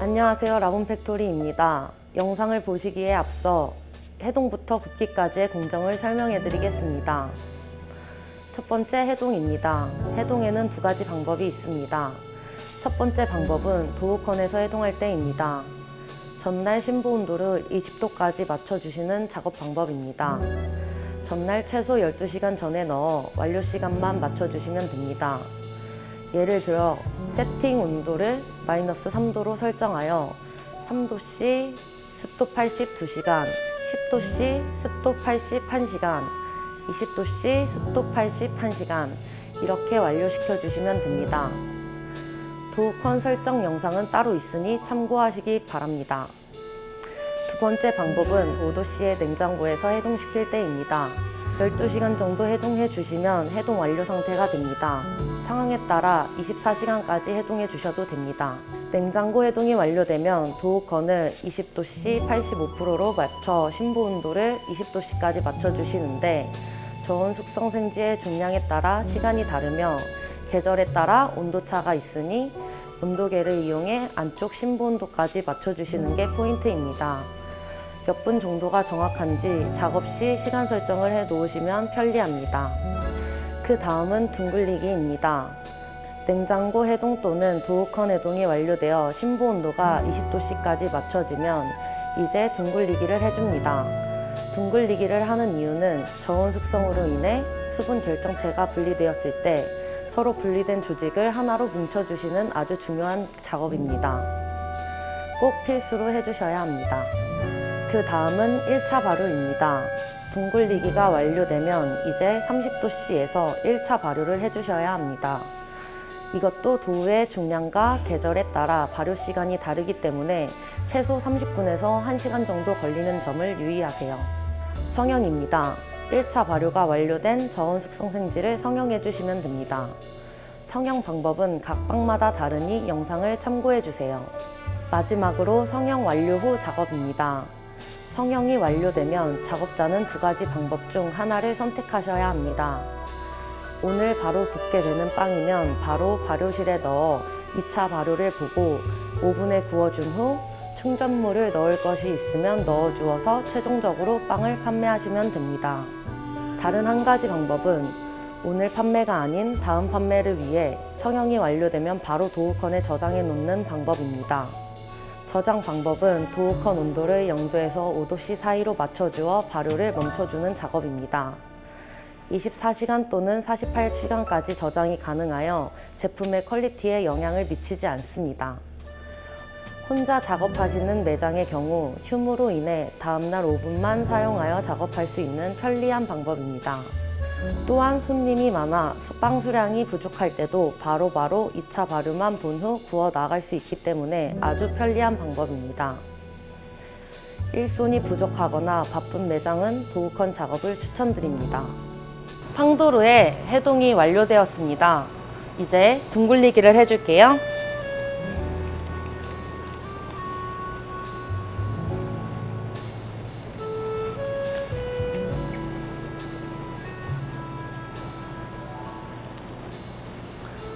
안녕하세요. 라본팩토리입니다. 영상을 보시기에 앞서 해동부터 굽기까지의 공정을 설명해 드리겠습니다. 첫 번째 해동입니다. 해동에는 두 가지 방법이 있습니다. 첫 번째 방법은 도우컨에서 해동할 때입니다. 전날 심부 온도를 20도까지 맞춰주시는 작업 방법입니다. 전날 최소 12시간 전에 넣어 완료 시간만 맞춰주시면 됩니다. 예를 들어 세팅 온도를 마이너스 3도로 설정하여 3도씨 습도 80 2시간, 10도씨 습도 80 1시간, 20도씨 습도 80 1시간 이렇게 완료시켜 주시면 됩니다. 도우컨 설정 영상은 따로 있으니 참고하시기 바랍니다. 두 번째 방법은 5도씨의 냉장고에서 해동시킬 때입니다. 12시간 정도 해동해 주시면 해동 완료 상태가 됩니다. 상황에 따라 24시간까지 해동해 주셔도 됩니다. 냉장고 해동이 완료되면 도우컨을 20도씨 85%로 맞춰 심부 온도를 20도씨까지 맞춰 주시는데 저온 숙성 생지의 중량에 따라 시간이 다르며 계절에 따라 온도차가 있으니 온도계를 이용해 안쪽 심부 온도까지 맞춰 주시는 게 포인트입니다. 몇 분 정도가 정확한지 작업 시 시간 설정을 해 놓으시면 편리합니다. 그 다음은 둥글리기입니다. 냉장고 해동 또는 도우컨 해동이 완료되어 심부 온도가 20도씨까지 맞춰지면 이제 둥글리기를 해줍니다. 둥글리기를 하는 이유는 저온 숙성으로 인해 수분 결정체가 분리되었을 때 서로 분리된 조직을 하나로 뭉쳐주시는 아주 중요한 작업입니다. 꼭 필수로 해주셔야 합니다. 그 다음은 1차 발효입니다. 둥글리기가 완료되면 이제 30도씨에서 1차 발효를 해주셔야 합니다. 이것도 도우의 중량과 계절에 따라 발효 시간이 다르기 때문에 최소 30분에서 1시간 정도 걸리는 점을 유의하세요. 성형입니다. 1차 발효가 완료된 저온 숙성 생지를 성형해 주시면 됩니다. 성형 방법은 각 빵마다 다르니 영상을 참고해 주세요. 마지막으로 성형 완료 후 작업입니다. 성형이 완료되면 작업자는 두 가지 방법 중 하나를 선택하셔야 합니다. 오늘 바로 굽게 되는 빵이면 바로 발효실에 넣어 2차 발효를 보고 오븐에 구워준 후 충전물을 넣을 것이 있으면 넣어 주어서 최종적으로 빵을 판매하시면 됩니다. 다른 한 가지 방법은 오늘 판매가 아닌 다음 판매를 위해 성형이 완료되면 바로 도우컨에 저장해 놓는 방법입니다. 저장 방법은 도우컨 온도를 0도에서 5도씨 사이로 맞춰주어 발효를 멈춰주는 작업입니다. 24시간 또는 48시간까지 저장이 가능하여 제품의 퀄리티에 영향을 미치지 않습니다. 혼자 작업하시는 매장의 경우 휴무로 인해 다음날 오븐만 사용하여 작업할 수 있는 편리한 방법입니다. 또한 손님이 많아 빵 수량이 부족할 때도 바로 바로 2차 발효만 본 후 구워 나갈 수 있기 때문에 아주 편리한 방법입니다. 일손이 부족하거나 바쁜 매장은 도우컨 작업을 추천드립니다. 팡도르의 해동이 완료되었습니다. 이제 둥글리기를 해줄게요.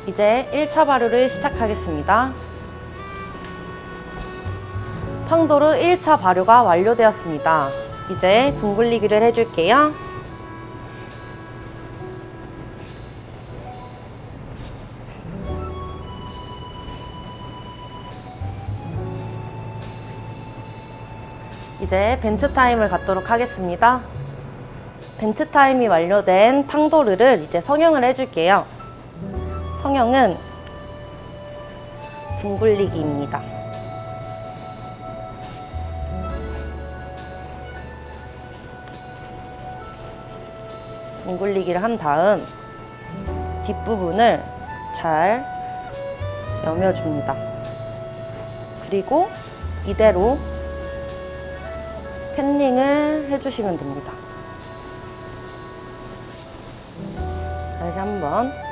이제 1차 발효를 시작하겠습니다. 팡도르 1차 발효가 완료되었습니다. 이제 둥글리기를 해줄게요. 이제 벤츠 타임을 갖도록 하겠습니다. 벤츠 타임이 완료된 팡도르를 이제 성형을 해줄게요. 성형은 둥글리기입니다. 둥글리기를 한 다음 뒷부분을 잘 여며줍니다. 그리고 이대로 팬닝을 해주시면 됩니다. 다시 한번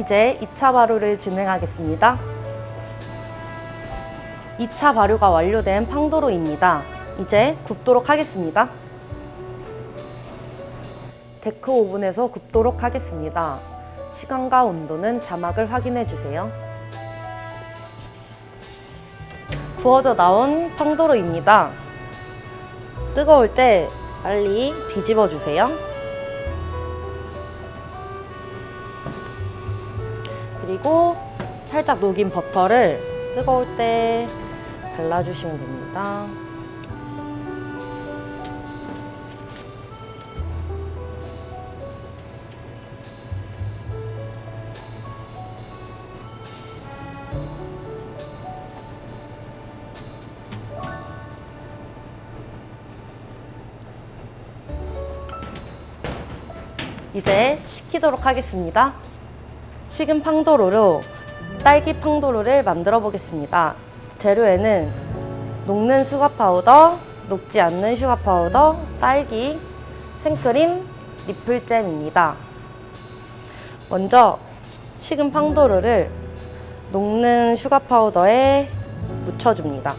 이제 2차 발효를 진행하겠습니다. 2차 발효가 완료된 팡도로입니다. 이제 굽도록 하겠습니다. 데크 오븐에서 굽도록 하겠습니다. 시간과 온도는 자막을 확인해 주세요. 구워져 나온 팡도로입니다. 뜨거울 때 빨리 뒤집어 주세요. 그리고 살짝 녹인 버터를 뜨거울 때 발라주시면 됩니다. 이제 식히도록 하겠습니다. 식은 팡도로로 딸기 팡도로를 만들어 보겠습니다. 재료에는 녹는 수거 파우더, 녹지 않는 슈가 파우더, 딸기, 생크림, 리플잼입니다. 먼저 식은 팡도로를 녹는 슈가 파우더에 묻혀줍니다.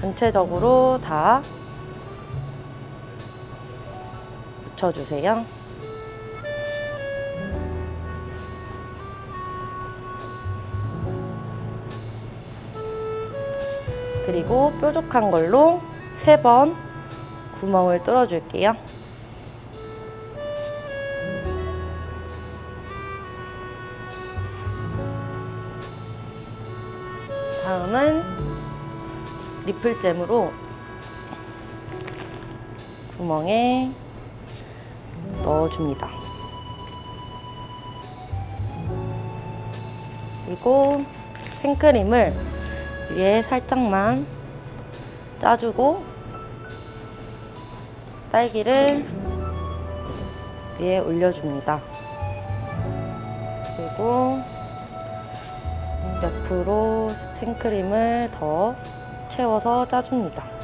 전체적으로 다 묻혀주세요. 그리고 뾰족한 걸로 세 번 구멍을 뚫어줄게요. 다음은 리플잼으로 구멍에 넣어줍니다. 그리고 생크림을 위에 살짝만 짜주고 딸기를 위에 올려줍니다. 그리고 옆으로 생크림을 더 채워서 짜줍니다.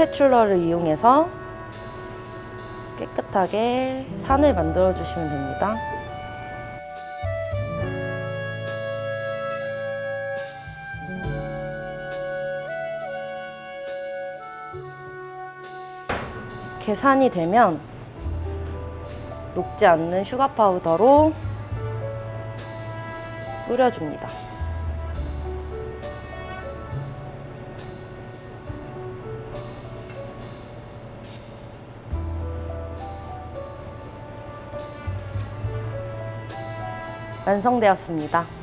스패출러를 이용해서 깨끗하게 산을 만들어 주시면 됩니다. 계산이 되면 녹지 않는 슈가 파우더로 뿌려줍니다. 완성되었습니다.